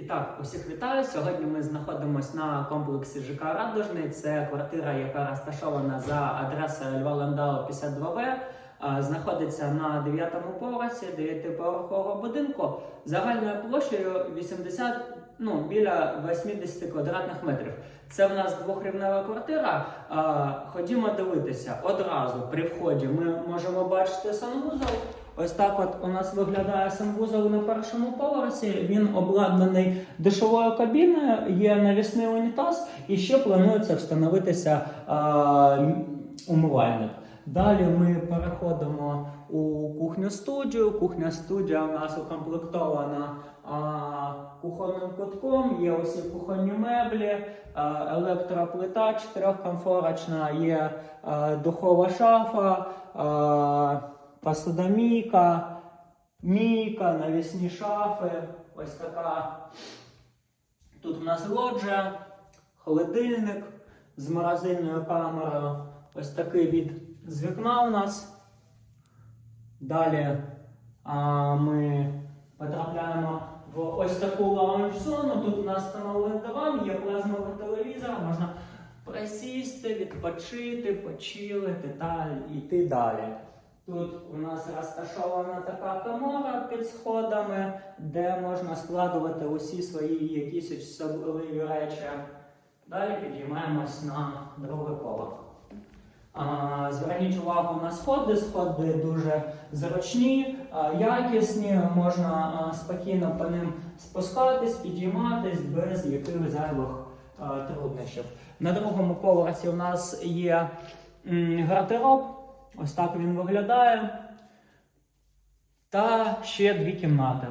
І так, усіх вітаю. Сьогодні ми знаходимося на комплексі ЖК Радужний. Це квартира, яка розташована за адресою Льва Ландау 52В. Знаходиться на 9-му поверсі 9-поверхового будинку загальною площею 80, ну, біля 80 квадратних метрів. Це в нас двохрівнева квартира. Ходімо дивитися одразу при вході. Ми можемо бачити санвузол. Ось так от у нас виглядає санвузол на першому поверсі. Він обладнаний душовою кабіною, є навісний унітаз і ще планується встановитися м- умивальник. Далі ми переходимо у кухню студію. Кухня студія у нас укомплектована а, кухонним кутком, є усі кухонні меблі, а, електроплита чотирьохкомфорочна, є а, духова шафа. А, посудомійка, мійка, навісні шафи. Ось така. Тут у нас лоджія, холодильник з морозильною камерою. Ось такий від з вікна у нас. Далі а, ми потрапляємо в ось таку лаунж-зону. Тут у нас встановлений диван, є плазмовий телевізор, можна присісти, відпочити, почилити та йти далі. Тут у нас розташована така комора під сходами, де можна складувати усі свої якісь особливі речі. Далі підіймаємось на другий поверх. Зверніть увагу на сходи. Сходи дуже зручні, якісні, можна спокійно по ним спускатись, підійматись без якихось зайвих труднощів. На другому поверсі у нас є гардероб. Ось так він виглядає. Та ще дві кімнати.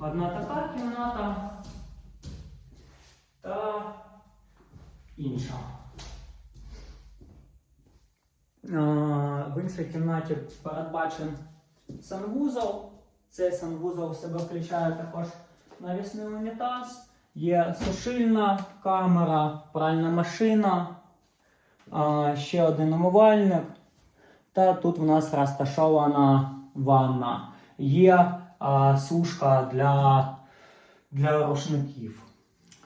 Одна така кімната та інша. В іншій кімнаті передбачен санвузол. Цей санвузол в себе включає також навісний унітаз. Є сушильна камера, пральна машина, ще один умивальник. Та тут у нас розташована ванна. Є а, сушка для, для рушників.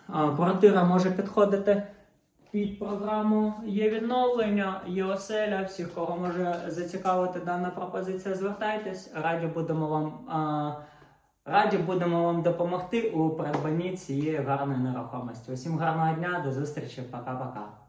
А, квартира може підходити під програму є відновлення, є оселя. Всіх, кого може зацікавити дана пропозиція, звертайтесь. Раді будемо вам а, раді будемо вам допомогти у придбанні цієї гарної нерухомості. Усім гарного дня, до зустрічі, пока-пока.